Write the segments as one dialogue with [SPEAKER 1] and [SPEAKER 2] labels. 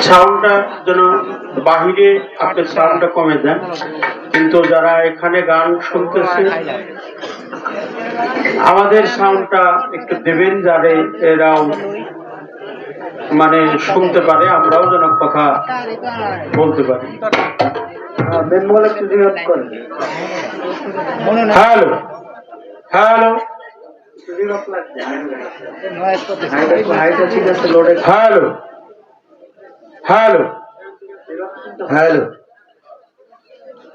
[SPEAKER 1] সাউন্ডটা যেন বাহিরে আপনি সাউন্ডটা কমে দেন। কিন্তু যারা এখানে গান শুনতেছে আমাদের সাউন্ডটা একটু দেবেন যারে এরাও মানে শুনতে পারে আমরাও যেন কথা বলতে পারি। Hello hello. Hello. Hello.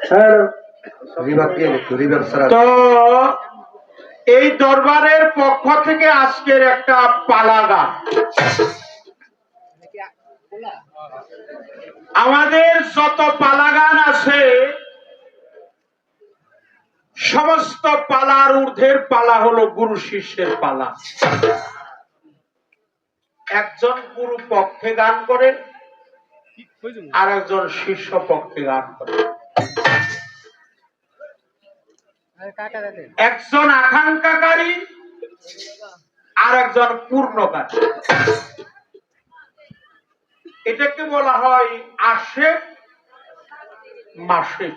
[SPEAKER 2] Hello.
[SPEAKER 1] তো এই দরবারের পক্ষ থেকে আজকের একটা পালা গান আমাদের যত পালা গান আছে সমস্ত পালার ঊর্ধ্বের পালা হলো গুরু শিষ্যের পালা। একজন গুরু পক্ষে গান করে আর একজন শিষ্য পক্ষে গান করে। একজন আকাঙ্ক্ষাকারী আর একজন পূর্ণকারী। এটাকে বলা হয় আসে, মাসে।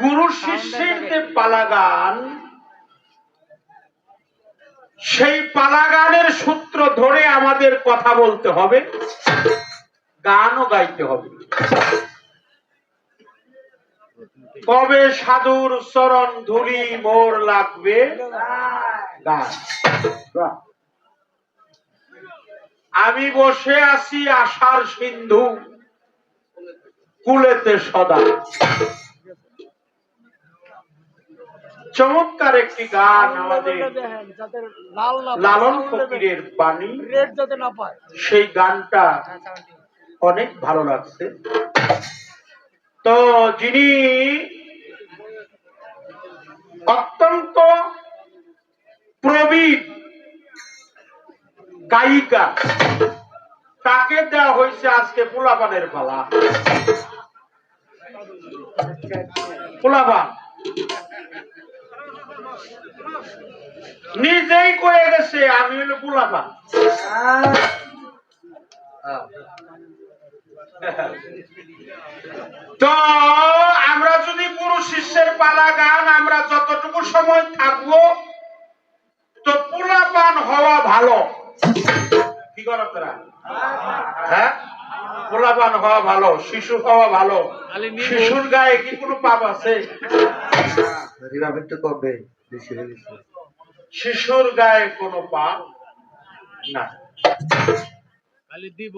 [SPEAKER 1] গুরু শিষ্যের যে পালাগান, সেই পালাগানের সূত্র ধরে আমাদের কথা বলতে হবে, গানও গাইতে হবে। কবে সাধুর চরণ ধুলি মোর লাগবে? গান। আমি বসে আছি আশার সিন্ধু, কুলেতে সদা। চমৎকার একটি গান আমাদের লালন ফকিরের বাণী। সেই গানটা অনেক ভালো লাগছে। তো যিনি অত্যন্ত প্রবীণ গায়িকা তাকে দেওয়া হয়েছে আজকে পোলাপানের পালা। পোলাপান। নিজেই কয়ে গেছে আমি হলো পোলাপান তো আমরা যদি পুরো শিষ্যের পালা গান আমরা যতটুকু সময় থাকব তো পোলাপান হওয়া ভালো। কি করো তোরা? হ্যাঁ? পোলাপান হওয়া ভালো শিশু হওয়া ভালো। শিশুর গায়ে কি কোনো পাপ আছে?
[SPEAKER 2] রিভাব একটু হয়ে গেছে
[SPEAKER 1] শিশুর গায়ে কোনো পাপ না
[SPEAKER 3] কালি দিব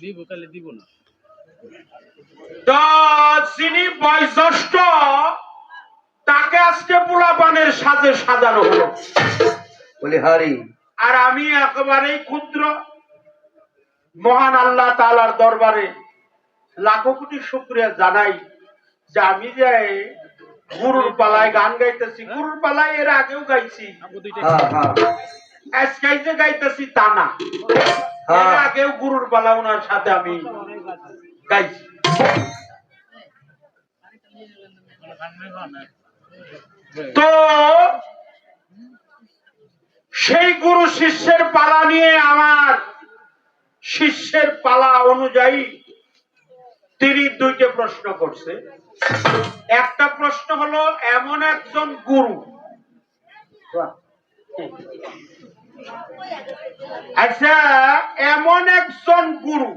[SPEAKER 3] দিব কালি দিব না।
[SPEAKER 1] তো যিনি বয়োজ্যেষ্ঠ তাকে আজকে পোলাপানের সাজে সাজানো হলো।
[SPEAKER 2] বলি হারি।
[SPEAKER 1] আর আমি একেবারেই ক্ষুদ্র। মহান আল্লাহ তালার দরবারে লাখো কোটি শুক্রিয়া জানাই যে আমি যে গুরুর পালায় গান গাইতেছি গুরুর পালায় এর আগেও গাইছি।
[SPEAKER 2] হ্যাঁ হ্যাঁ।
[SPEAKER 1] আজকাই যে গাইতেছি তা না। এর
[SPEAKER 2] হ্যাঁ।
[SPEAKER 1] আগেও গুরুর পালা ওনার সাথে আমি গাইছি। তো সেই গুরু শিষ্যের পালা নিয়ে আমার শিষ্যের পালা অনুযায়ী তিনি দুইটা প্রশ্ন করছে। একটা প্রশ্ন হলো, এমন একজন গুরু। আচ্ছা এমন একজন গুরু,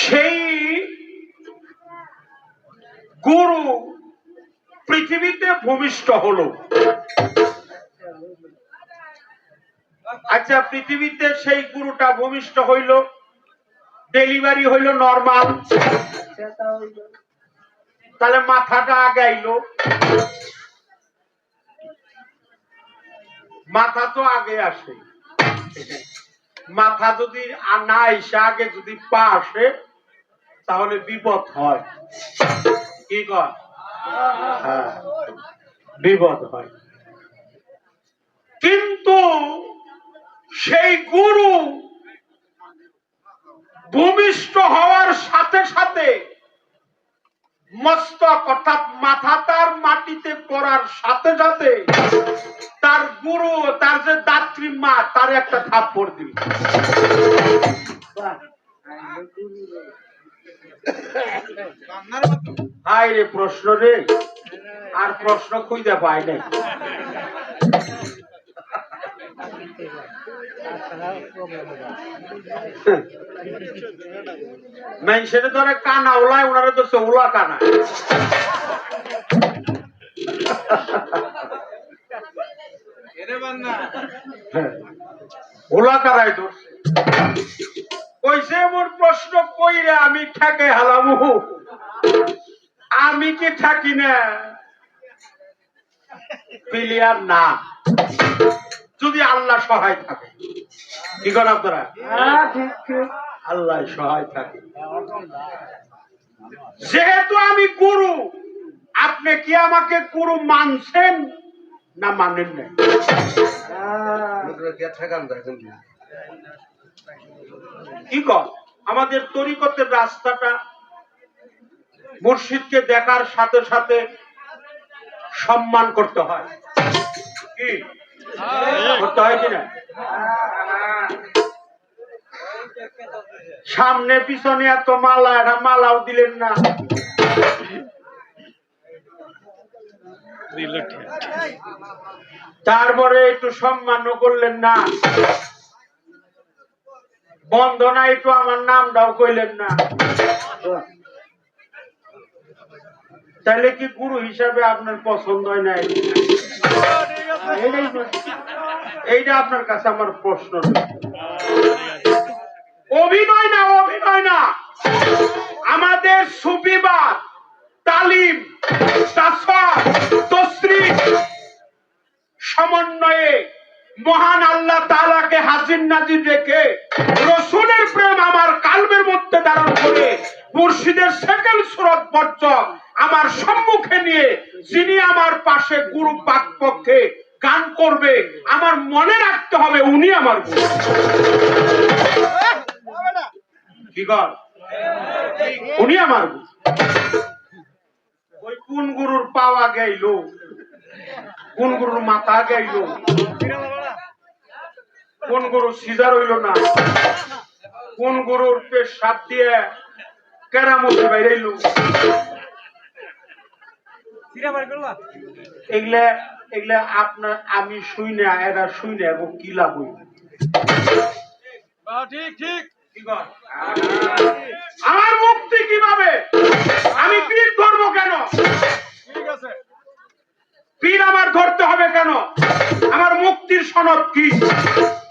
[SPEAKER 1] সেই গুরু পৃথিবীতে ভূমিষ্ঠ হলো। আচ্ছা পৃথিবীতে সেই গুরুটা ভূমিষ্ঠ হইল। ডেলিভারি হইল নর্মাল তাহলে মাথাটা আগাইলো। মাথা তো আগে আসে। মাথা যদি না এসে আগে যদি পা আসে তাহলে বিপদ হয়। কি কর হ্যাঁ, বিপদ হয়। কিন্তু সেই গুরু ভূমিষ্ঠ হওয়ার সাথে সাথে মস্তক অর্থাৎ মাথা তার মাটিতে পড়ার সাথে সাথে তার গুরু, তার যে দাত্রী মা, তার একটা থাপ্পড় দিবি হাই রে প্রশ্ন রে, আর প্রশ্ন খুঁজে পাই নাই। মানুষের ধরে কানা ওলায় ওনারা তো ওলা কানা। ওলা কারাই তো কইছে, মোর প্রশ্ন কইরে আমি ঠেকে হালামু আমি কি থাকি না? প্লেয়ার না। যদি আল্লাহ সহায় থাকে। কি করেন আপনারা? আল্লাহ সহায় থাকে। যেহেতু আমি গুরু, আপনি কি আমাকে গুরু মানছেন না মানেন না
[SPEAKER 2] কি আর ঠেকান যায় কিন্তু
[SPEAKER 1] কি কর আমাদের তরিকতের রাস্তাটা মুর্শিদকে দেখার সাথে সাথে সম্মান করতে হয়। কি? সামনে পিছনে এত মালা এটা মালাও দিলেন না। তারপরে একটু সম্মানও করলেন না। বন্ধনা একটু আমার নামটাও কইলেন না। তাহলে কি গুরু হিসাবে আপনার পছন্দ হয় তো- এইটা আপনার কাছে আমার প্রশ্ন। অভিনয় না অভিনয় না। আমাদের সুবিবাদ তালিম সমন্বয়ে মহান আল্লাহ তাআলাকে হাজির নাজির রেখে রসুলের প্রেম আমার কালবের মধ্যে ধারণ করে মুর্শিদের সেকেন্ড সুরত বর্জ আমার সম্মুখে নিয়ে যিনি আমার পাশে গুরু পাক পক্ষে গান করবে, আমার মনে রাখতে হবে উনি আমার গুরু। কি কর উনি আমার গুরু। ওই কোন গুরুর পাওয়া গেল কোন গুরুর মাথা গাইল? কোন গরু সিজার হইল না? কোন গরুর পেট সাপ দিয়ে কেরামতি বাইরাইল এগুলা এগুলা আপনার আমি শুই না এরা শুই না এবং কি লাভ
[SPEAKER 3] ঠিক ঠিক।
[SPEAKER 1] আমার মুক্তি কীভাবে? আমি পীর ধরবো কেন?
[SPEAKER 3] ঠিক আছে।
[SPEAKER 1] পীর আমার ধরতে হবে কেন? আমার মুক্তির সনদ কি?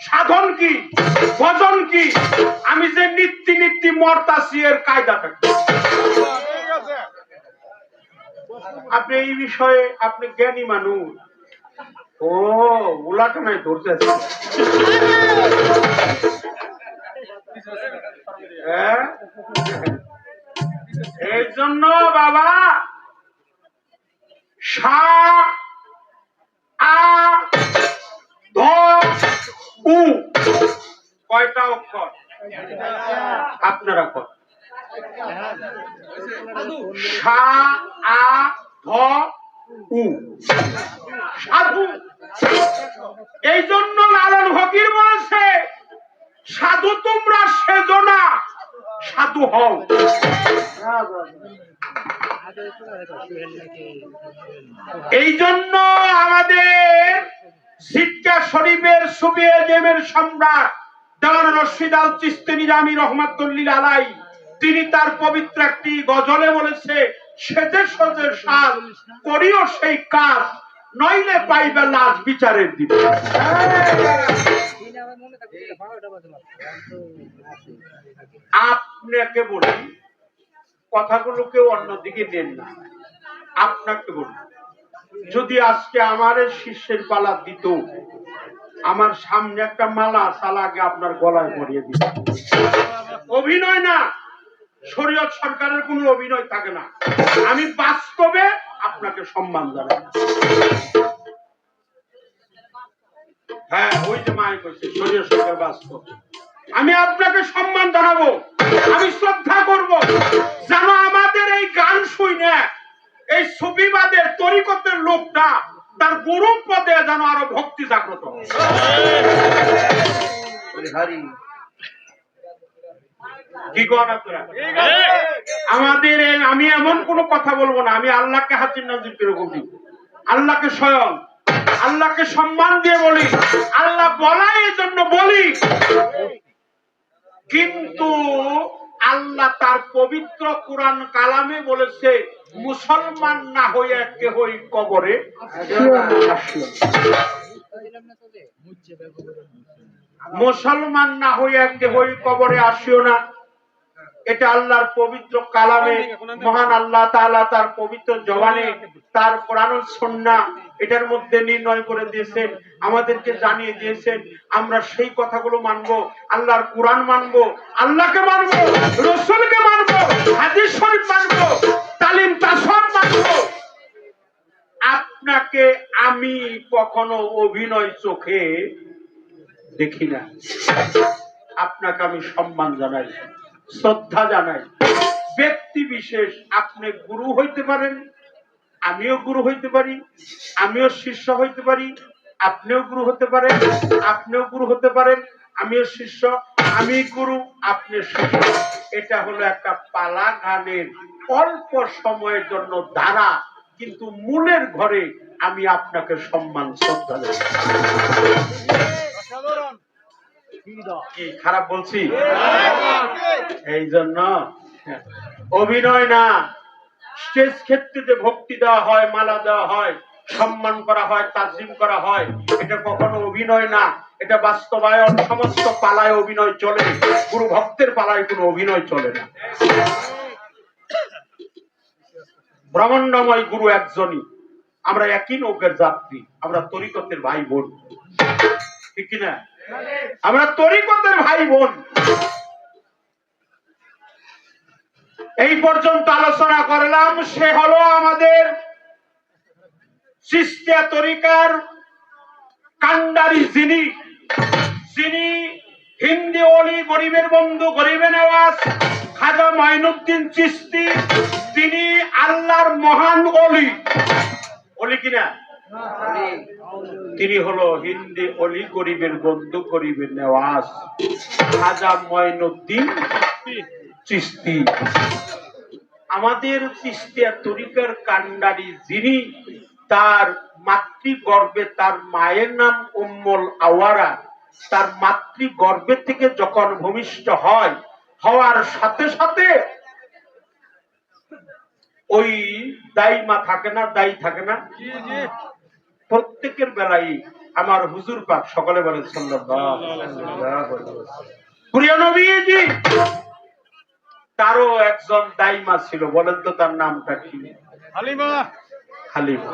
[SPEAKER 1] সাধন কি? ভজন কি? আমি যে নিত্যি নিত্যি মর্তাসি এর কায়দা থাকি।
[SPEAKER 3] ঠিক আছে
[SPEAKER 1] আপনি এই বিষয়ে আপনি জ্ঞানী মানুষ ও ওলাটা নাই ধরতে। হ্যাঁ? এই জন্য বাবা, সা, আ, ধ, উ কয়টা অক্ষর আপনারা কর সাধু। এই জন্য লালন ফকির বলেছে, সাধু তোমরা সেজো না, সাধু হও। এই জন্য আমাদের সিটকা শরীফের সুবিয়েজেমের সম্রাট দেওয়ান রশিদ আল চিস্তি নিজামী রহমাতুল্লিল আলাই তিনি তার পবিত্র একটি গজলে বলেছে, সেজে সজে সাজ, করিও সেই কাজ, নইলে পাইবে লাশ বিচারের দিন। আপনাকে বলি, কথাগুলো কেউ অন্যদিকে নেন না। আপনাকে বলি, যদি আজকে আমার শিষ্যের পালা দিত, আমার সামনে একটা মালা সালাকে আপনার গলায় পরিয়ে দিত। অভিনয় না। শরীয়ত সরকারের কোনো অভিনয় থাকে না। আমি বাস্তবে আপনাকে সম্মান জানাই। হ্যাঁ ওই যে মায় কইছে, শরীয়ত সরকার বাস্তব। আমি আপনাকে সম্মান জানাব, আমি শ্রদ্ধা করব। যেন আমাদের এই গান শুই না এই সুবিবাদের তরিকতের লোকটা তার গুরু পদে যেন আরও ভক্তি জাগ্রত হয়।
[SPEAKER 2] বলি
[SPEAKER 1] কি আমাদের আমি এমন কোন কথা বলব না, আমি আল্লাহকে হাজির নাজির কীরকম দিব আল্লাহকে স্বয়ং, আল্লাহকে সম্মান দিয়ে বলি, আল্লাহ বলাই এই জন্য বলি। কিন্তু আল্লাহ তার পবিত্র কোরআন কালামে বলেছে, মুসলমান না হইয়া কেহই কবরে আসিও না। মুসলমান না হইয়া কেহই কবরে আসিও না। এটা আল্লাহর পবিত্র কালামে মহান আল্লাহ তাআলা তার পবিত্র জবানে তার কোরআন সন্না এটার মধ্যে নির্ণয় করে দিয়েছেন আমাদেরকে জানিয়ে দিয়েছেন আমরা সেই কথাগুলো মানবো আল্লাহর কোরআন মানবো আল্লাহকে মানবো রসুলকে মানবো হাদিস শরীফ মানবো তালিম তাসব মানবো। আপনাকে আমি কখনো অভিনয় চোখে দেখি না। আপনাকে আমি সম্মান জানাই। শ্রদ্ধা জানাই। ব্যক্তি বিশেষ, আপনি গুরু হইতে পারেন, আমিও গুরু হইতে পারি, আমিও শিষ্য হইতে পারি, আপনিও গুরু হতে পারেন, আপনিও গুরু হতে পারেন, আমিও শিষ্য, আমি গুরু, আপনি শিষ্য। এটা হলো একটা পালা গানের অল্প সময়ের জন্য দ্বারা কিন্তু মূলের ঘরে আমি আপনাকে সম্মান, শ্রদ্ধা জানাই। খারাপ বলছি? এই জন্য অভিনয় না, স্টেজ ক্ষেত্রে ভক্তি দেওয়া হয়, মালা দেওয়া হয়, সম্মান করা হয়, তাজিম করা হয়। এটা কখনো অভিনয় না, এটা বাস্তবায়ন, সমস্ত পালায় অভিনয় চলে। গুরু ভক্তের পালায় কোনো অভিনয় চলে না। ব্রহ্মাণ্ডময় গুরু একজনই। আমরা একই নৌকের যাত্রী, আমরা তরিকতের ভাই বোন ঠিক কিনা? আমরা তরিকতের ভাই বোন। এই পর্যন্ত আলোচনা করলাম, সে হলো আমাদের সিস্তিয়া তরিকার কান্ডারি যিনি। যিনি হিন্দি অলি, গরিবের বন্ধু, গরিবের আওয়াজ, খাজা মাইনুদ্দিন চিস্তি, তিনি আল্লাহর মহান অলি। অলি কিনা? তিনি হলো হিন্দি অলি গরিবের বন্ধু গরিবের নেওয়াজ। খাজা ময়নুদ্দিন চিস্তি। আমাদের চিস্তিয়া তরিকার কান্ডারি যিনি, তার মাতৃ গর্ভে তার মায়ের নাম উম্মল আওয়ারা। তার মাতৃ গর্ভে থেকে যখন ভূমিষ্ঠ হয়, হওয়ার সাথে সাথে ওই দায়ী মা থাকে না দায়ী থাকে না? প্রত্যেকের বেলায় আমার হুজুর পাক সকলে বলেন নবীজি তারও একজন দাইমা ছিল বলেন তো তার নামটা কি?
[SPEAKER 3] হালিমা।
[SPEAKER 1] হালিমা।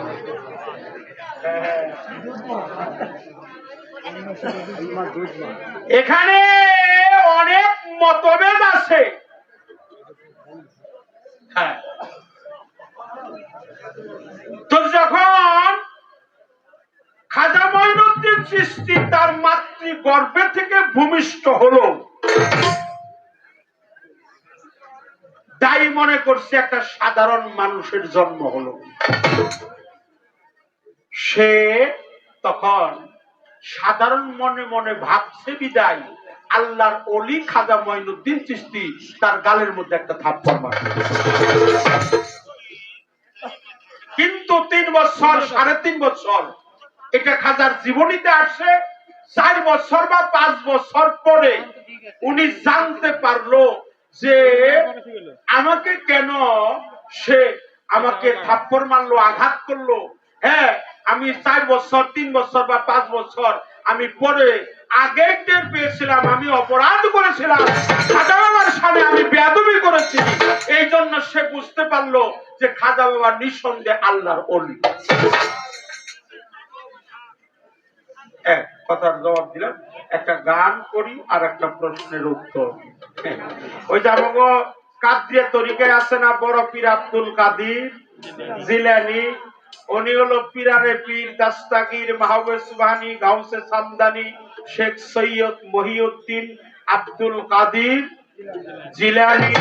[SPEAKER 1] এখানে অনেক মতভেদ আছে। হ্যাঁ। তো যখন খাজা মঈনুদ্দিন সৃষ্টি তার মাতৃ গর্ভে থেকে ভূমিষ্ঠ হলো। দায়ী মনে করছে একটা সাধারণ মানুষের জন্ম হলো। সে তখন সাধারণ মনে মনে ভাবছে বিদায়, আল্লাহর অলি খাজা মঈনুদ্দিন চিস্তি তার গালের মধ্যে একটা থাপ্পড় মারে কিন্তু তিন বছর, সাড়ে তিন বছর এটা খাজার জীবনীতে আসে, চার বছর বা পাঁচ বছর পরে উনি জানতে পারল যে আমাকে কেন সে আমাকে থাপ্পড় মারলো, আঘাত করল। হ্যাঁ আমি চার বছর, তিন বছর বা পাঁচ বছর আমি পরে আগে টের পেয়েছিলাম, আমি অপরাধ করেছিলাম। খাজা বাবার সামনে আমি বেয়াদবি করেছি। এই জন্য সে বুঝতে পারল যে খাজা বাবা নিঃসন্দেহে আল্লাহর অলি। এক কথার জবাব দিলাম। একটা গান করি আর একটা প্রশ্নের উত্তর। হ্যাঁ, ওই যে কাদিয়া তরিকায় আছে না বড় পীর আব্দুল কাদির জিলানি। উনি হলো পীর দাস্তাগির গাউসে সামদানি শেখ সৈয়দ মহিউদ্দিন আব্দুল কাদির জিলানি।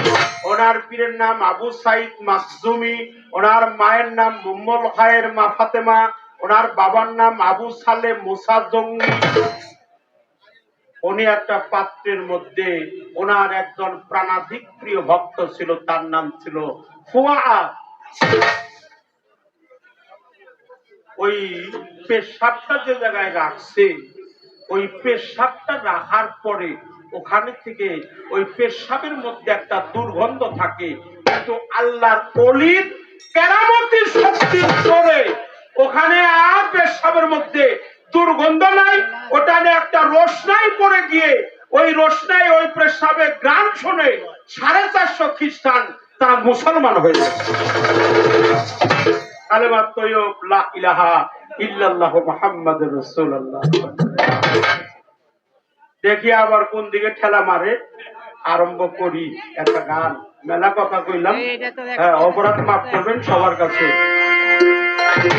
[SPEAKER 1] ওনার পীরের নাম আবু সাইদ মাকজুমি ওনার মায়ের নাম মুম্মল খায়ের মা ফাতেমা। ওনার বাবার নাম আবু সালে মুসা জঙ্গি। উনি একটা পাত্রের মধ্যে ওনার একজন প্রাণাধিক প্রিয় ভক্ত ছিল, তার নাম ছিল ওই পেশাবটা যে জায়গায় রাখছে, ওই পেশাবটা রাখার পরে ওখানে থেকে ওই পেশাবের মধ্যে একটা দুর্গন্ধ থাকে, কিন্তু আল্লাহর অলির কেরামতির শক্তির করে ওখানে আর পেশাবের মধ্যে দুর্গন্ধ নাই ওটানে একটা রোশনাই পড়ে গিয়ে ওই রোশনাই ওই পেশাবে গান শুনে সাড়ে চারশো খ্রিস্টান তারা মুসলমান হয়ে যায় কালেমা তৈয়ব লা ইলাহা ইল্লাল্লাহু মুহাম্মাদুর রাসূলুল্লাহ। দেখি আবার কোন দিকে ঠেলা মারে আরম্ভ করি একটা গান। মেলা কথা কইলাম। হ্যাঁ অপরাধ মাফ করবেন সবার কাছে। শোনাবো।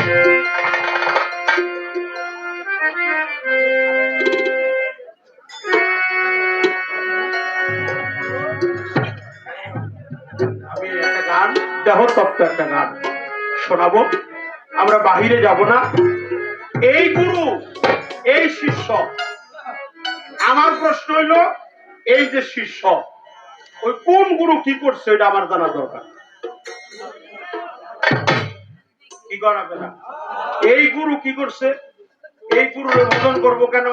[SPEAKER 1] আমরা বাহিরে যাব না। এই গুরু, এই শিষ্য। আমার প্রশ্ন হইল, এই যে শিষ্য, ওই কোন গুরু কি করছে, এটা আমার জানা দরকার। কি করাবে না? এই গুরু কি করছে? এই গুরুর ভোজন করব কেন?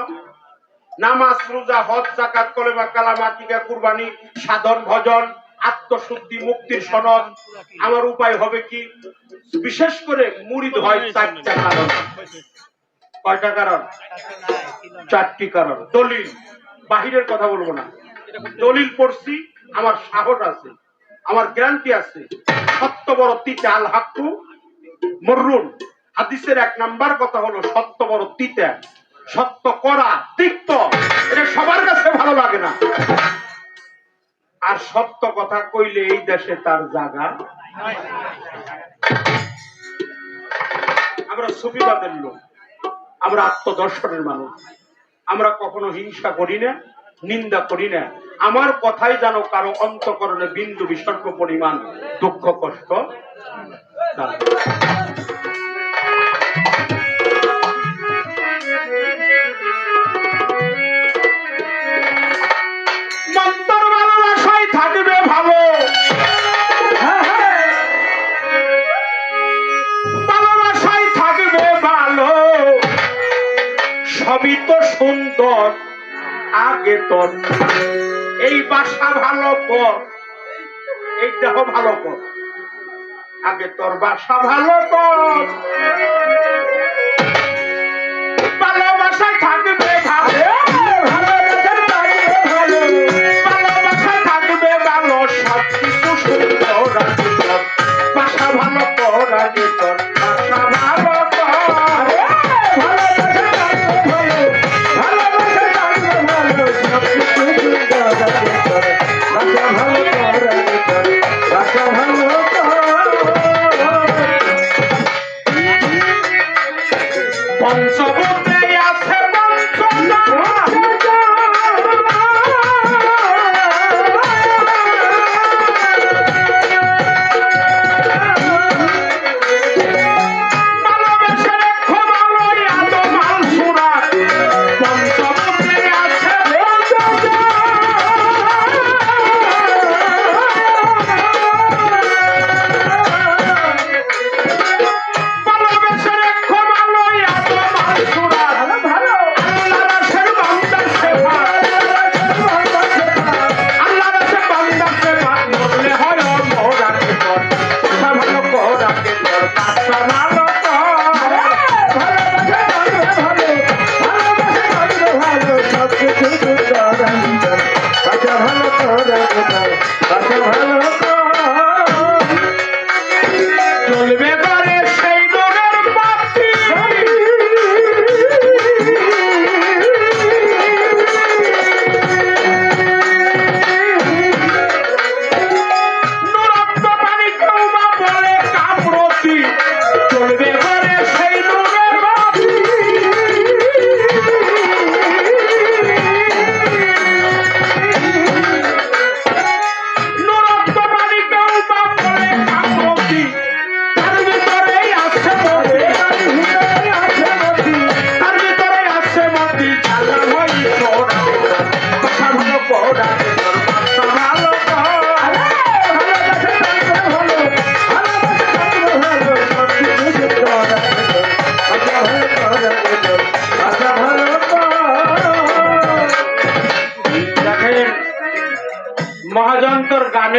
[SPEAKER 1] নামাজ, রোজা, হজ জাকাত কলেমা, কালামা টিকা কুরবানি, সাধন, ভজন, আত্মশুদ্ধি, মুক্তির সনদ। আমার উপায় হবে কি? বিশেষ করে মুড়িদ হয় চারটা কারণ। কয়টা কারণ? চারটি কারণ। দলিল। বাহিরের কথা বলব না। দলিল পড়ছি, আমার সাহস আছে, আমার গ্যারান্টি আছে। সত্য বড় তিতে আল হাক্কু মররুন হাদিসের এক নাম্বার কথা হলো, সত্য বড় তিতে, সত্য করা তিক্ত। এটা সবার কাছে ভালো লাগে না। আর সত্য কথা কইলে এই দেশে তার জায়গা আমরা সুবিধাদের লোক, আমরা আত্মদর্শনের মানুষ। আমরা কখনো হিংসা করি না, নিন্দা করি না। আমার কথাই যেন কারও অন্তকরণে বিন্দু বিসর্গ পরিমাণ দুঃখ, কষ্ট থাকবে ভালো। ভালোবাসায় থাকবে ভালো। সবই তো সুন্দর, আগে এই বাসা ভালো কর এই দেহ ভালো কর আগে তোর বাসা ভালো কর। ভালোবাসায় থাকবে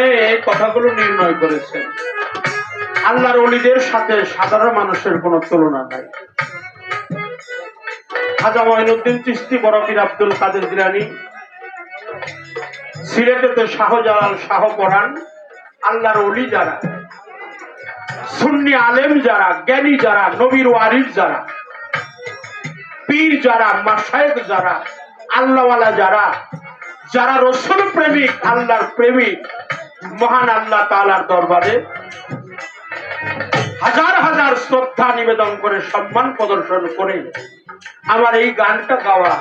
[SPEAKER 1] কোরআনে এই কথাগুলো নির্ণয় করেছেন। আল্লাহর অলিদের সাথে সাধারণ মানুষের কোনো তুলনা নাই। খাজা মঈনুদ্দিন চিস্তি বরফির আব্দুল কাদের জিলানি, সিলেটেতে শাহজালাল শাহ পরাণ আল্লাহর অলি যারা, সুন্নি আলেম যারা, জ্ঞানী যারা, নবীর ওয়ারিফ যারা, পীর যারা মাসায়েক যারা, আল্লাহওয়ালা যারা যারা রসুল প্রেমিক, আল্লাহর প্রেমিক মহান আল্লাহ তাআলার দরবারে হাজার হাজার শ্রদ্ধা নিবেদন করে, সম্মান প্রদর্শন করে আমার এই গানটা গাওয়া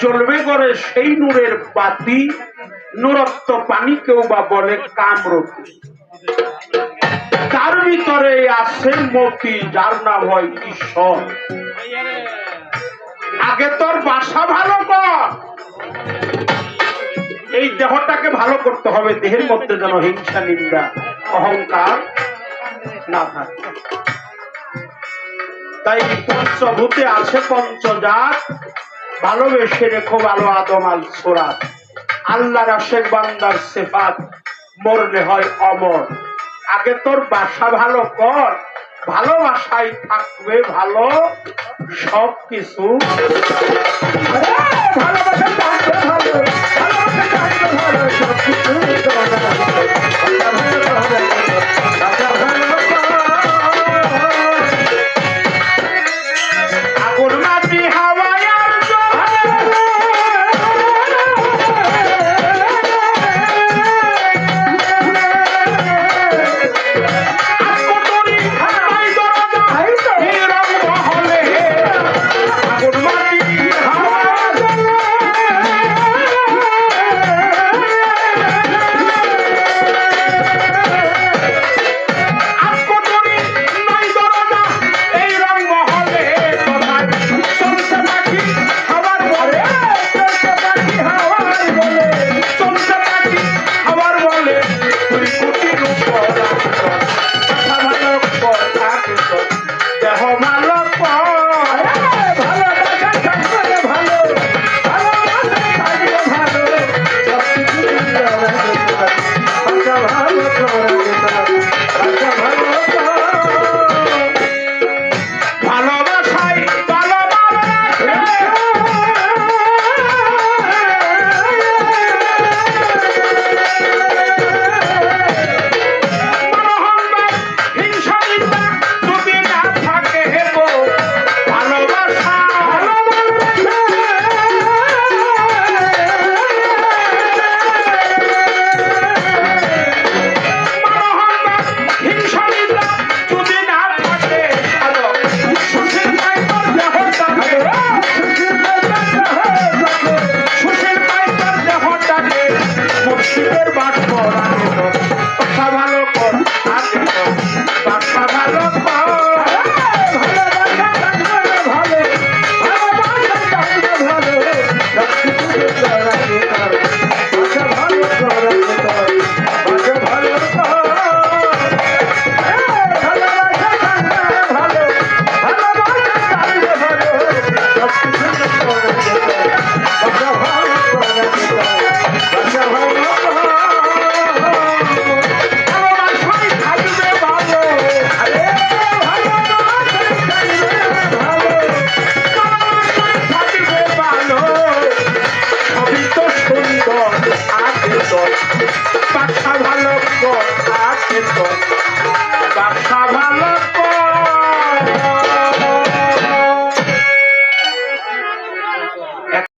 [SPEAKER 1] চলবে করে সেই নূরের বাতি, নূরত্ব পানি কেউ বা বলে কামরতি তার ভিতরে আছে মতি, যার নাম হয় ঈশ্বর। আগে তোর বাসা ভালো কর। এই দেহটাকে ভালো করতে হবে, দেহের মধ্যে যেন হিংসা, নিন্দা, অহংকার না থাকে। তাই পঞ্চভূতে আছে পঞ্চজাত, ভালোবেসে রেখো ভালো আদম আল সোরাত। আল্লাহ রাশেক বান্দার সেফাত, মরলে হয় অমর। আগে তোর বাসা ভালো কর, ভালোবাসায় থাকবে ভালো সব কিছু
[SPEAKER 4] ভালোবাসা থাকবে ভালো। সব কিছু